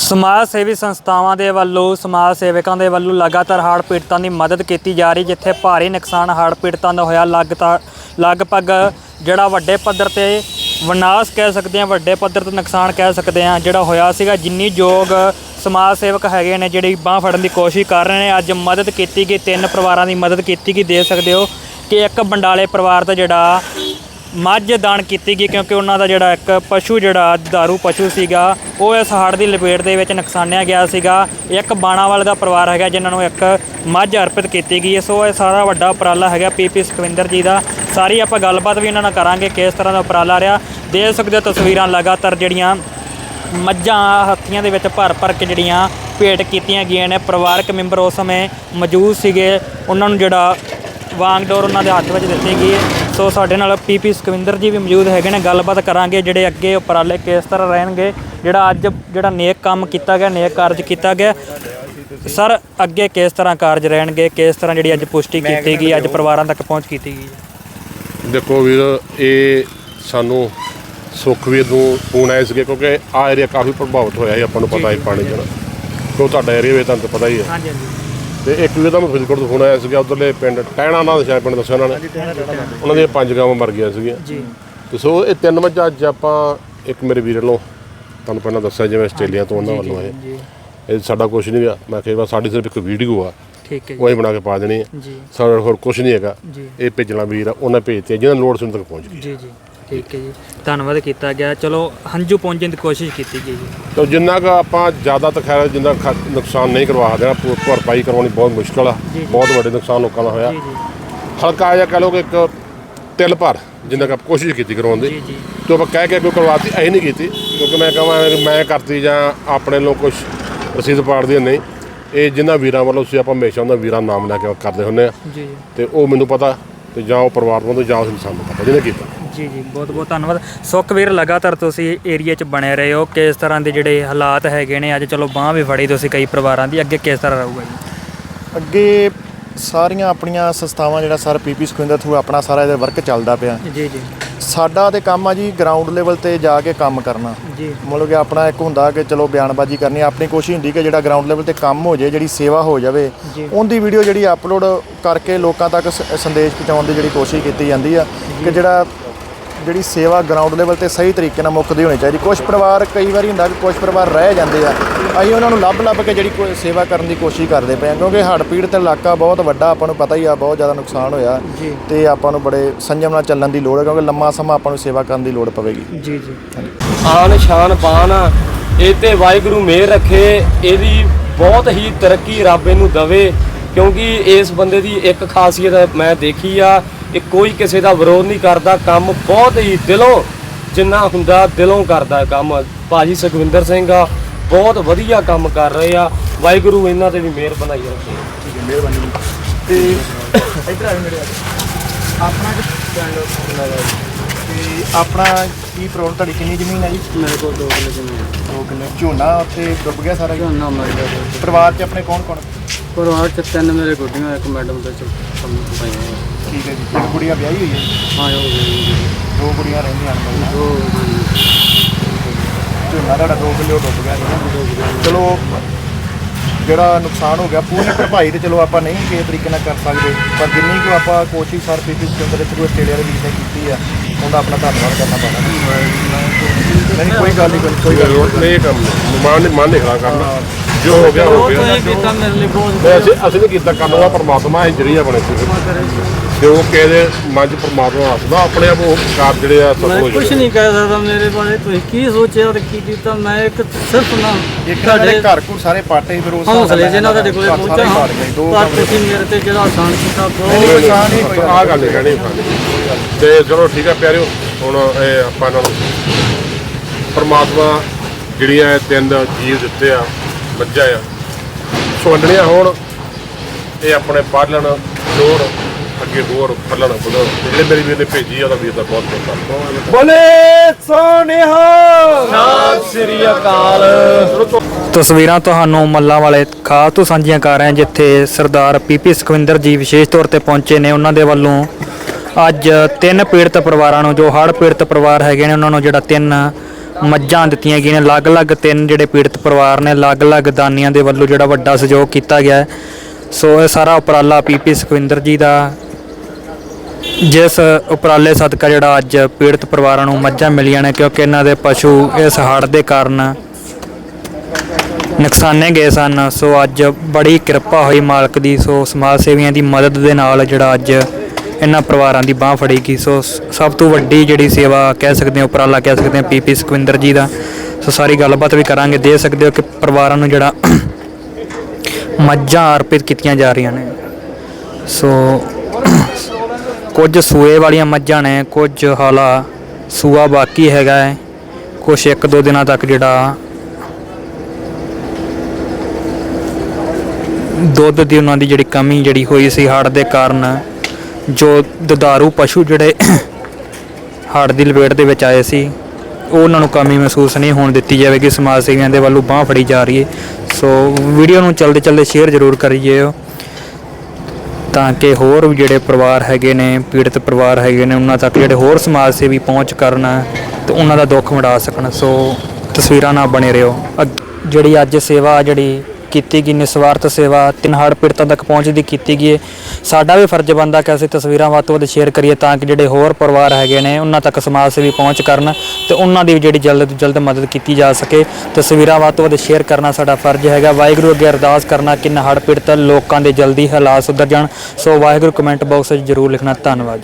ਸਮਾਜ ਸੇਵੀ ਸੰਸਥਾਵਾਂ ਦੇ ਵੱਲੋਂ, ਸਮਾਜ ਸੇਵਕਾਂ ਦੇ ਵੱਲੋਂ ਲਗਾਤਾਰ ਹੜ੍ਹ ਪੀੜਤਾਂ ਦੀ ਮਦਦ ਕੀਤੀ ਜਾ ਰਹੀ, ਜਿੱਥੇ ਭਾਰੀ ਨੁਕਸਾਨ ਹੜ੍ਹ ਪੀੜਤਾਂ ਦਾ ਹੋਇਆ। ਲਗਤਾ, ਲਗਭਗ ਜਿਹੜਾ ਵੱਡੇ ਪੱਧਰ ਤੇ ਵਿਨਾਸ਼ ਕਹਿ ਸਕਦੇ ਹਾਂ, ਵੱਡੇ ਪੱਧਰ ਤੇ ਨੁਕਸਾਨ ਕਹਿ ਸਕਦੇ ਹਾਂ, ਜਿਹੜਾ ਹੋਇਆ ਸੀਗਾ, ਜਿੰਨੀ ਯੋਗ ਸਮਾਜ ਸੇਵਕ ਹੈਗੇ ਨੇ, ਜਿਹੜੀ ਬਾਹ ਫੜਨ ਦੀ ਕੋਸ਼ਿਸ਼ ਕਰ ਰਹੇ ਨੇ, ਅੱਜ ਮਦਦ ਕੀਤੀ ਗਈ, ਤਿੰਨ ਪਰਿਵਾਰਾਂ ਦੀ ਮਦਦ ਕੀਤੀ ਗਈ ਦੇ ਸਕਦੇ ਹੋ ਕਿ ਇੱਕ ਬੰਡਾਲੇ ਪਰਿਵਾਰ ਦਾ ਜਿਹੜਾ ਮੱਝ ਦਾਨ ਕੀਤੀ ਗਈ ਕਿਉਂਕਿ ਉਹਨਾਂ ਦਾ ਜਿਹੜਾ ਇੱਕ ਪਸ਼ੂ ਜਿਹੜਾ ਦਾਰੂ ਪਸ਼ੂ ਸੀਗਾ, ਉਹ ਇਸ ਹੜ੍ਹ ਦੀ ਲਪੇਟ ਦੇ ਵਿੱਚ ਨੁਕਸਾਨਿਆ ਗਿਆ ਸੀਗਾ। ਇੱਕ ਬਾਣਾਵਾਲ ਦਾ ਪਰਿਵਾਰ ਹੈਗਾ ਜਿਨ੍ਹਾਂ ਨੂੰ ਇੱਕ ਮੱਝ ਅਰਪਿਤ ਕੀਤੀ ਗਈ ਹੈ। ਸੋ ਇਹ ਸਾਰਾ ਵੱਡਾ ਉਪਰਾਲਾ ਹੈਗਾ ਪੀਪੀ ਸੁਖਵਿੰਦਰ ਜੀ ਦਾ। ਸਾਰੀ ਆਪਾਂ ਗੱਲਬਾਤ ਵੀ ਇਹਨਾਂ ਨਾਲ ਕਰਾਂਗੇ ਕਿਸ ਤਰ੍ਹਾਂ ਦਾ ਉਪਰਾਲਾ ਰਿਹਾ। ਦੇਖ ਸਕਦੇ ਹੋ ਤਸਵੀਰਾਂ ਲਗਾਤਾਰ ਜਿਹੜੀਆਂ ਮੱਝਾਂ ਹੱਥੀਆਂ ਦੇ ਵਿੱਚ ਭਰ ਭਰ ਕੇ ਜਿਹੜੀਆਂ ਭੇਟ ਕੀਤੀਆਂ ਗਈਆਂ ਨੇ। ਪਰਿਵਾਰਕ ਮੈਂਬਰ ਉਸ ਸਮੇਂ ਮੌਜੂਦ ਸੀਗੇ। ਉਹਨਾਂ ਨੂੰ ਜਿਹੜਾ ਵਾਂਗਡੋਰ ਉਹਨਾਂ ਦੇ ਹੱਥ ਵਿੱਚ ਦਿੱਤੀ ਗਈ ਹੈ। ਸੋ ਸਾਡੇ ਨਾਲ ਪੀਪੀ ਸੁਖਵਿੰਦਰ ਜੀ ਵੀ ਮੌਜੂਦ ਹੈਗੇ ਨੇ ਗੱਲਬਾਤ ਕਰਾਂਗੇ ਜਿਹੜੇ ਅੱਗੇ ਉਪਰਾਲੇ ਕਿਸ ਤਰ੍ਹਾਂ ਰਹਿਣਗੇ ਜਿਹੜਾ ਅੱਜ ਜਿਹੜਾ ਨੇਕ ਕੰਮ ਕੀਤਾ ਗਿਆ ਨੇਕ ਕਾਰਜ ਕੀਤਾ ਗਿਆ। ਸਰ ਅੱਗੇ ਕਿਸ ਤਰ੍ਹਾਂ ਕਾਰਜ ਰਹਿਣਗੇ ਕਿਸ ਤਰ੍ਹਾਂ ਜਿਹੜੀ ਅੱਜ ਪੁਸ਼ਟੀ ਕੀਤੀ ਗਈ ਅੱਜ ਪਰਿਵਾਰਾਂ ਤੱਕ ਪਹੁੰਚ ਕੀਤੀ ਗਈ ਦੇਖੋ ਵੀਰ ਇਹ ਸਾਨੂੰ ਸੁਖਵੀਰ ਨੂੰ ਫੋਨ ਆਇਆ ਸੀਗੇ ਕਿਉਂਕਿ ਆ ਏਰੀਆ ਕਾਫੀ ਪ੍ਰਭਾਵਿਤ ਹੋਇਆ ਹੈ ਆਪਾਂ ਨੂੰ ਪਤਾ ਹੈ ਪਾਣੀ ਜਣਾ ਕਿਉਂ ਤੁਹਾਡਾ ਏਰੀਆ ਵੀ ਤੁਹਾਨੂੰ ਪਤਾ ਹੀ ਹੈ। ਹਾਂਜੀ ਹਾਂਜੀ। ਤੇ ਇੱਕ ਵੀਰ ਦਾ ਮੈਂ ਫਰੀਦਕੋਟ ਤੋਂ ਫੋਨ ਆਇਆ ਸੀਗਾ ਉਧਰਲੇ ਪਿੰਡ ਟਹਿਣਾ ਨਾਲ ਸ਼ਾਇਦ ਪਿੰਡ ਦੱਸਿਆ ਉਹਨਾਂ ਨੇ। ਉਹਨਾਂ ਦੀਆਂ ਪੰਜ ਗਾਵਾਂ ਮਰ ਗਈਆਂ ਸੀਗੀਆਂ। ਜੀ। ਤੇ ਸੋ ਇਹ ਤਿੰਨ ਮੱਝਾਂ ਅੱਜ ਆਪਾਂ ਇੱਕ ਮੇਰੇ ਵੀਰ ਵੱਲੋਂ ਤੁਹਾਨੂੰ ਪਹਿਲਾਂ ਦੱਸਿਆ ਜਿਵੇਂ ਆਸਟ੍ਰੇਲੀਆ ਤੋਂ ਉਹਨਾਂ ਵੱਲੋਂ ਜੀ ਇਹ ਸਾਡਾ ਕੁਝ ਨਹੀਂ ਗਾ। ਮੈਂ ਕਿਹਾ ਸਾਡੀ ਸਿਰਫ ਇੱਕ ਵੀਡੀਓ ਆ। ਠੀਕ ਹੈ ਉਹ ਹੀ ਬਣਾ ਕੇ ਪਾ ਦੇਣੀ ਹੈ ਜੀ। ਸਾਡਾ ਹੋਰ ਕੁਝ ਨਹੀਂ ਹੈਗਾ। ਇਹ ਭੇਜਣਾ ਵੀਰ ਆ ਉਹਨਾਂ ਭੇਜਤੇ ਜਿਹਨਾਂ ਲੋੜ ਸੀ ਉਹਨਾਂ ਤੱਕ ਪਹੁੰਚ ਗਈ। ਜੀ ਜੀ। ਠੀਕ ਹੈ ਜੀ। ਧੰਨਵਾਦ ਕੀਤਾ ਗਿਆ। ਚਲੋ ਹੰਝੂ ਪਹੁੰਚਣ ਦੀ ਕੋਸ਼ਿਸ਼ ਕੀਤੀ ਗਈ ਜੀ। ਤੋ ਜਿੰਨਾ ਕੁ ਆਪਾਂ ਜ਼ਿਆਦਾ ਤਾਂ ਖੈਰ ਜਿੰਨਾ ਖ- ਨੁਕਸਾਨ ਨਹੀਂ ਕਰਵਾ ਦੇਣਾ ਭਰ- ਭਰਪਾਈ ਕਰਵਾਉਣੀ ਬਹੁਤ ਮੁਸ਼ਕਲ ਆ। ਜੀ। ਬਹੁਤ ਵੱਡੇ ਨੁਕਸਾਨ ਲੋਕਾਂ ਦਾ ਹੋਇਆ। ਜੀ ਜੀ। ਹਲਕਾ ਜਿਹਾ ਕਹ ਲਓ ਕਿ ਇੱਕ ਤਿਲ ਭਰ ਜਿੰਨਾ ਕੁ ਕੋਸ਼ਿਸ਼ ਕੀਤੀ ਕਰਵਾਉਣ ਦੀ। ਜੀ ਜੀ। ਤੇ ਆਪਾਂ ਕਹਿ ਕੇ ਕੋਈ ਕਰਵਾਤੀ ਅਸੀਂ ਨਹੀਂ ਕੀਤੀ। ਕਿਉਂਕਿ ਮੈਂ ਕਹਾਂ ਮੈਂ ਕਰਤੀ ਜਾਂ ਆਪਣੇ ਲੋਕ ਕੁਝ ਰਸੀਦ ਪਾੜਦੀ ਨਹੀਂ। ਇਹ ਜਿਨ੍ਹਾਂ ਵੀਰਾਂ ਵੱਲੋਂ ਸੀ ਆਪਾਂ ਹਮੇਸ਼ਾ ਉਹਨਾਂ ਵੀਰਾਂ ਨਾਮ ਲੈ ਕੇ ਕਰਦੇ ਹੁੰਦੇ ਆ। ਜੀ ਜੀ। ਤੇ ਉਹ ਮੈਨੂੰ ਪਤਾ ਤੇ ਜਾਂ ਉਹ ਪਰਿਵਾਰ ਵੱਲੋਂ ਜਾਂ ਉਸ ਇਨਸਾਨ ਨੂੰ ਪਤਾ ਜਿਹਨੇ ਕੀਤਾ। ਜੀ ਜੀ ਬਹੁਤ ਬਹੁਤ ਧੰਨਵਾਦ। ਸੁਖਵੀਰ ਲਗਾਤਾਰ ਤੁਸੀਂ ਏਰੀਆ 'ਚ ਬਣੇ ਰਹੇ ਹੋ। ਕਿਸ ਤਰ੍ਹਾਂ ਦੇ ਜਿਹੜੇ ਹਾਲਾਤ ਹੈਗੇ ਨੇ? ਅੱਜ ਚਲੋ ਬਾਹ ਵੀ ਫੜੀ ਤੁਸੀਂ ਕਈ ਪਰਿਵਾਰਾਂ ਦੀ। ਅੱਗੇ ਕਿਸ ਤਰ੍ਹਾਂ ਰਹੂਗਾ ਜੀ? ਅੱਗੇ ਸਾਰੀਆਂ ਆਪਣੀਆਂ ਸੰਸਥਾਵਾਂ ਜਿਹੜਾ ਸਰ ਪੀਪੀ ਸੁਖਿੰਦਰ ਥਰੂ ਆਪਣਾ ਸਾਰਾ ਇਹਦਾ ਵਰਕ ਚੱਲਦਾ ਪਿਆ। ਜੀ ਜੀ। ਸਾਡਾ ਤੇ ਕੰਮ ਆ ਜੀ ਗਰਾਊਂਡ ਲੈਵਲ ਤੇ ਜਾ ਕੇ ਕੰਮ ਕਰਨਾ। ਜੀ। ਮਤਲਬ ਕਿ ਆਪਣਾ ਇੱਕ ਹੁੰਦਾ ਕਿ ਚਲੋ ਬਿਆਨਬਾਜ਼ੀ ਕਰਨੀ ਆਪਣੀ ਕੋਸ਼ਿਸ਼ ਹੁੰਦੀ ਕਿ ਜਿਹੜਾ ਗਰਾਊਂਡ ਲੈਵਲ ਤੇ ਕੰਮ ਹੋ ਜਾਏ ਜਿਹੜੀ ਸੇਵਾ ਹੋ ਜਾਵੇ ਜੀ। ਉਹਦੀ ਵੀਡੀਓ ਜਿਹੜੀ ਅਪਲੋਡ ਕਰਕੇ ਲੋਕਾਂ ਤੱਕ ਸ- ਸੰਦੇਸ਼ ਪਹੁੰਚਾਉਣ ਦੀ ਜਿਹੜੀ ਕੋਸ਼ਿਸ਼ ਕੀਤੀ ਜਾਂਦੀ ਆ ਕਿ ਜਿਹੜਾ ਜਿਹੜੀ ਸੇਵਾ ਗਰਾਊਂਡ ਲੈਵਲ ਤੇ ਸਹੀ ਤਰੀਕੇ ਨਾਲ ਮੁੱਕਦੀ ਹੋਣੀ ਚਾਹੀਦੀ ਕੁਝ ਪਰਿਵਾਰ ਕਈ ਵਾਰੀ ਹੁੰਦਾ ਕਿ ਕੁਝ ਪਰਿਵਾਰ ਰਹਿ ਜਾਂਦੇ ਆ ਅਸੀਂ ਉਹਨਾਂ ਨੂੰ ਲੱਭ ਲੱਭ ਕੇ ਜਿਹੜੀ ਕੋਈ ਸੇਵਾ ਕਰਨ ਦੀ ਕੋਸ਼ਿਸ਼ ਕਰਦੇ ਪਏ ਆ ਕਿਉਂਕਿ ਹੜ੍ਹ ਪੀੜਤ ਇਲਾਕਾ ਬਹੁਤ ਵੱਡਾ ਆਪਾਂ ਨੂੰ ਪਤਾ ਹੀ ਆ ਬਹੁਤ ਜ਼ਿਆਦਾ ਨੁਕਸਾਨ ਹੋਇਆ ਜੀ। ਤੇ ਆਪਾਂ ਨੂੰ ਬੜੇ ਸੰਜਮ ਨਾਲ ਚੱਲਣ ਦੀ ਲੋੜ ਹੈ ਕਿਉਂਕਿ ਲੰਮਾ ਸਮਾਂ ਆਪਾਂ ਨੂੰ ਸੇਵਾ ਕਰਨ ਦੀ ਲੋੜ ਪਵੇਗੀ ਜੀ ਜੀ ਆਨ ਸ਼ਾਨ ਬਾਨ। ਇਹ ਤੇ ਵਾਹਿਗੁਰੂ ਮਿਹਰ ਰੱਖੇ ਇਹਦੀ ਬਹੁਤ ਹੀ ਤਰੱਕੀ ਰੱਬ ਇਹਨੂੰ ਦਵੇ ਕਿਉਂਕਿ ਇਸ ਬੰਦੇ ਦੀ ਇੱਕ ਖਾਸੀਅਤ ਮੈਂ ਦੇਖੀ ਆ ਇਹ ਕੋਈ ਕਿਸੇ ਦਾ ਵਿਰੋਧ ਨਹੀਂ ਕਰਦਾ ਕੰਮ ਬਹੁਤ ਹੀ ਦਿਲੋਂ ਜਿੰਨਾ ਹੁੰਦਾ ਦਿਲੋਂ ਕਰਦਾ ਕੰਮ। ਭਾਜੀ ਸੁਖਵਿੰਦਰ ਸਿੰਘ ਆ ਬਹੁਤ ਵਧੀਆ ਕੰਮ ਕਰ ਰਹੇ ਆ। ਵਾਹਿਗੁਰੂ ਇਹਨਾਂ ਤੇ ਵੀ ਮਿਹਰ ਬਣਾਈ ਰੱਖੇ ਤੇ ਇੱਧਰ ਆ ਮੇਰੇ ਆਪਣਾ ਤੇ ਆਪਣਾ ਕੀ ਪ੍ਰੋਬਲਮ ਤੁਹਾਡੀ ਕਿੰਨੀ ਜ਼ਮੀਨ ਹੈ ਜੀ? ਮੇਰੇ ਕੋਲ ਦੋ ਕਿਲੇ ਜ਼ਮੀਨ ਦੋ ਕਿੱਲੇ। ਝੋਨਾ ਉੱਥੇ ਡੁੱਬ ਗਿਆ ਸਾਰਾ ਜੀ? ਨਾ ਮੇਰੇ ਪਰਿਵਾਰ 'ਚ ਆਪਣੇ ਕੌਣ ਕੌਣ ਪਰਿਵਾਰ ਚ ਤਿੰਨ ਮੇਰੇ ਗੁੱਡੀਆਂ ਇੱਕ ਮੈਡਮ ਦੇ ਚ ਕੰਮ ਪਾਈਆਂ ਠੀਕ ਹੈ ਜੀ। ਇੱਕ ਗੁੜੀਆ ਵਿਆਹੀ ਹੋਈ ਹੈ ਹਾਂ ਉਹ ਦੋ ਕੁੜੀਆਂ ਰਹਿੰਦੀਆਂ ਹਨ ਝੋਨਾ ਤੁਹਾਡਾ ਦੋ ਕਿੱਲੇ ਡੁੱਬ ਗਿਆ ਜੀ ਨਾ। ਚਲੋ ਜਿਹੜਾ ਨੁਕਸਾਨ ਹੋ ਗਿਆ ਪੂਰੀ ਭਰਪਾਈ ਤੇ ਚਲੋ ਆਪਾਂ ਨਹੀਂ ਕਿਸੇ ਤਰੀਕੇ ਨਾਲ ਕਰ ਸਕਦੇ। ਪਰ ਜਿੰਨੀ ਕੁ ਆਪਾਂ ਕੋਸ਼ਿਸ਼ ਸਰ ਪੀਪੀ ਚੰਦਰ ਦੇ ਥਰੂ ਆਸਟ੍ਰੇਲੀਆ ਦੇ ਵੀਰ ਨੇ ਕੀਤੀ ਆ ਉਹਦਾ ਆਪਣਾ ਧੰਨਵਾਦ ਕਰਨਾ ਪੈਣਾ। ਨਹੀਂ ਕੋਈ ਗੱਲ ਨਹੀਂ ਕੋਈ- ਗੱਲ ਨਹੀਂ। ਇਹ ਕੰਮ ਮਨ ਮਨ ਨਹੀਂ ਖੜਾ ਕਰਨਾ ਜੋ ਹੋ ਗਿਆ ਹੋ ਗਿਆ। ਕੀਤਾ ਮੇਰੇ ਲਈ ਬਹੁਤ ਮੈਂ ਅਸੀਂ ਅਸੀਂ ਨਹੀਂ ਕੀਤਾ ਕਰਨ ਵਾਲਾ ਪਰਮਾਤਮਾ ਹੈ ਜਰੀਆ ਬਣੇ ਸੀ ਤੇ। ਉਹ ਮਨ ਚ ਪਰਮਾਤਮਾ ਹੱਸਦਾ ਆਪਣੇ ਆਪ ਉਹ ਕਾਰ ਜਿਹੜੇ ਆ ਮੈਂ ਹੋ ਕੁਝ ਜਾਂਦੇ ਨਹੀਂ ਕਹਿ ਸਕਦਾ ਮੇਰੇ ਬਾਰੇ ਤੁਸੀਂ ਕੀ ਸੋਚਿਆ ਤੇ ਕੀ ਕੀਤਾ ਮੈਂ ਇੱਕ ਸਿਰਫ ਨਾ ਇੱਕ ਸਾਡੇ ਘਰ ਘਰ ਸਾਰੇ ਪਾਟੇ ਫਿਰ ਉਸ ਨਾਲ ਹੌਸਲੇ ਜਿਹਨਾਂ ਤੁਹਾਡੇ ਕੋਲੇ ਪਹੁੰਚਾ ਦੋ ਪਰ। ਤੁਸੀਂ ਮੇਰੇ ਤੇ ਜਿਹੜਾ ਆਸਾਨ ਕੀਤਾ ਬਹੁਤ ਕੋਈ ਗੱਲ ਨਹੀਂ, ਗੱਲ ਆ ਗੱਲ ਨਹੀਂ। ਕਹਿਣੀ ਤੇ ਚਲੋ ਠੀਕ ਹੈ ਪਿਆਰਿਓ ਹੁਣ ਇਹ ਆਪਾਂ ਇਹਨਾਂ ਨੂੰ ਪਰਮਾਤਮਾ ਜਿਹੜੀਆਂ ਇਹ ਤਿੰਨ ਜੀਵ ਦਿੱਤੇ ਆ ਮੱਝਾਂ ਆ। ਸੁਵੰਡਣੀਆਂ ਹੋਣ ਇਹ ਆਪਣੇ ਪਾਲਣ ਲੋੜ ਅੱਗੇ ਹੋਰ ਫਲਣ ਬੁਲਣ। ਜਿਹੜੇ ਮੇਰੀ ਵੀਰ ਨੇ ਭੇਜੀ ਆ ਉਹਦਾ ਵੀਰ ਦਾ ਬਹੁਤ ਬਹੁਤ ਧੰਨਵਾਦ। ਬੋਲੇ ਸੋਨਿਹਾ ਸਤਿ ਸ੍ਰੀ ਅਕਾਲ। ਤਸਵੀਰਾਂ ਤੁਹਾਨੂੰ ਮੱਲਾਂ ਵਾਲੇ ਖਾਸ ਤੋਂ ਸਾਂਝੀਆਂ ਕਰ ਰਹੇ ਹਾਂ ਜਿੱਥੇ ਸਰਦਾਰ ਪੀਪੀ ਸੁਖਵਿੰਦਰ ਜੀ ਵਿਸ਼ੇਸ਼ ਤੌਰ ਤੇ ਪਹੁੰਚੇ ਨੇ। ਉਹਨਾਂ ਦੇ ਵੱਲੋਂ ਅੱਜ ਤਿੰਨ ਪੀੜਤ ਪਰਿਵਾਰਾਂ ਨੂੰ ਜੋ ਹੜ੍ਹ ਪੀੜਤ ਪਰਿਵਾਰ ਹੈਗੇ ਨੇ ਉਹਨਾਂ ਨੂੰ ਜਿਹੜਾ ਤਿੰਨ ਮੱਝਾਂ ਦਿੱਤੀਆਂ ਗਈਆਂ ਨੇ ਅਲੱਗ-ਅਲੱਗ ਤਿੰਨ ਜਿਹੜੇ ਪੀੜਤ ਪਰਿਵਾਰ ਨੇ, ਅਲੱਗ-ਅਲੱਗ ਦਾਨੀਆਂ ਦੇ ਵੱਲੋਂ ਜਿਹੜਾ ਵੱਡਾ ਸਹਿਯੋਗ ਕੀਤਾ ਗਿਆ ਹੈ। ਸੋ ਇਹ ਸਾਰਾ ਉਪਰਾਲਾ ਪੀਪੀ ਸੁਖਵਿੰਦਰ ਜੀ ਦਾ, ਜਿਸ ਉਪਰਾਲੇ ਸਦਕਾ ਜਿਹੜਾ ਅੱਜ ਪੀੜਤ ਪਰਿਵਾਰਾਂ ਨੂੰ ਮੱਝਾਂ ਮਿਲੀਆਂ ਨੇ, ਕਿਉਂਕਿ ਇਹਨਾਂ ਦੇ ਪਸ਼ੂ ਇਸ ਹੜ੍ਹ ਦੇ ਕਾਰਨ ਨੁਕਸਾਨੇ ਗਏ ਸਨ ਸੋ ਅੱਜ ਬੜੀ ਕਿਰਪਾ ਹੋਈ ਮਾਲਕ ਦੀ, ਸੋ ਸਮਾਜ ਸੇਵੀਆਂ ਦੀ ਮਦਦ ਦੇ ਨਾਲ ਜਿਹੜਾ ਅੱਜ ਇਹਨਾਂ ਪਰਿਵਾਰਾਂ ਦੀ ਬਾਹ ਫੜੇਗੀ। ਸੋ ਸਭ ਤੋਂ ਵੱਡੀ ਜਿਹੜੀ ਸੇਵਾ ਕਹਿ ਸਕਦੇ ਹਾਂ, ਉਪਰਾਲਾ ਕਹਿ ਸਕਦੇ ਹਾਂ ਪੀਪੀ ਸੁਖਵਿੰਦਰ ਜੀ ਦਾ। ਸੋ ਸਾਰੀ ਗੱਲਬਾਤ ਵੀ ਕਰਾਂਗੇ। ਦੇ ਸਕਦੇ ਹੋ ਕਿ ਪਰਿਵਾਰਾਂ ਨੂੰ ਜਿਹੜਾ ਮੱਝਾਂ ਅਰਪਿਤ ਕੀਤੀਆਂ ਜਾ ਰਹੀਆਂ ਨੇ। ਸੋ ਕੁਝ ਸੂਏ ਵਾਲੀਆਂ ਮੱਝਾਂ ਨੇ, ਕੁਝ ਹਾਲਾ ਸੂਆ ਬਾਕੀ ਹੈਗਾ ਹੈ। ਕੁਝ ਇੱਕ ਦੋ ਦਿਨਾਂ ਤੱਕ ਜਿਹੜਾ ਦੁੱਧ ਦੀ ਉਹਨਾਂ ਦੀ ਜਿਹੜੀ ਕਮੀ ਜਿਹੜੀ ਹੋਈ ਸੀ, ਹੜ੍ਹ ਦੇ ਕਾਰਨ ਜੋ ਦੁਧਾਰੂ ਪਸ਼ੂ ਜਿਹੜੇ ਹੜ੍ਹ ਦੀ ਲਪੇਟ ਦੇ ਵਿੱਚ ਆਏ ਸੀ, ਉਹ ਉਹਨਾਂ ਨੂੰ ਕਮੀ ਮਹਿਸੂਸ ਨਹੀਂ ਹੋਣ ਦਿੱਤੀ ਜਾਵੇਗੀ। ਸਮਾਜ ਸੇਵੀਆਂ ਦੇ ਵੱਲੋਂ ਬਾਹ ਫੜੀ ਜਾ ਰਹੀ ਹੈ। ਸੋ ਵੀਡੀਓ ਨੂੰ ਚਲਦੇ ਚਲਦੇ ਸ਼ੇਅਰ ਜ਼ਰੂਰ ਕਰੀਏ। ਤਾਂ ਕਿ ਹੋਰ ਵੀ ਜਿਹੜੇ ਪਰਿਵਾਰ ਹੈਗੇ ਨੇ, ਪੀੜਤ ਪਰਿਵਾਰ ਹੈਗੇ ਨੇ, ਉਹਨਾਂ ਤੱਕ ਜਿਹੜੇ ਹੋਰ ਸਮਾਜ ਸੇਵੀ ਪਹੁੰਚ ਕਰਨ, ਤੇ ਉਹਨਾਂ ਦਾ ਦੁੱਖ ਵੰਡਾ ਸਕਣ। ਸੋ ਤਸਵੀਰਾਂ ਨਾਲ ਬਣੇ ਰਹੋ। ਅੱਗ- ਜਿਹੜੀ ਅੱਜ ਸੇਵਾ ਜਿਹੜੀ ਕੀਤੀ ਗਈ, ਨਿਸਵਾਰਥ ਸੇਵਾ, ਤਿੰਨ ਹੜ੍ਹ ਪੀੜਤਾਂ ਤੱਕ ਪਹੁੰਚ ਦੀ ਕੀਤੀ ਗਈ ਹੈ। ਸਾਡਾ ਵੀ ਫਰਜ਼ ਬਣਦਾ ਕਿ ਅਸੀਂ ਤਸਵੀਰਾਂ ਵੱਧ ਤੋਂ ਵੱਧ ਸ਼ੇਅਰ ਕਰੀਏ ਤਾਂ ਕਿ ਜਿਹੜੇ ਹੋਰ ਪਰਿਵਾਰ ਹੈਗੇ ਨੇ, ਉਹਨਾਂ ਤੱਕ ਸਮਾਜ ਸੇਵੀ ਪਹੁੰਚ ਕਰਨ ਤੇ ਉਹਨਾਂ ਦੀ ਵੀ ਜਿਹੜੀ ਜਲਦ ਤੋਂ ਜਲਦ ਮਦਦ ਕੀਤੀ ਜਾ ਸਕੇ। ਤਸਵੀਰਾਂ ਵੱਧ ਤੋਂ ਵੱਧ ਸ਼ੇਅਰ ਕਰਨਾ ਸਾਡਾ ਫਰਜ਼ ਹੈਗਾ। ਵਾਹਿਗੁਰੂ ਅੱਗੇ ਅਰਦਾਸ ਕਰਨਾ ਕਿ ਹੜ੍ਹ ਪੀੜਤ ਲੋਕਾਂ ਦੇ ਜਲਦੀ ਹਾਲਾਤ ਸੁਧਰ ਜਾਣ। ਸੋ ਵਾਹਿਗੁਰੂ ਕਮੈਂਟ ਬਾਕਸ ਵਿੱਚ ਜਰੂਰ ਲਿਖਣਾ। ਧੰਨਵਾਦ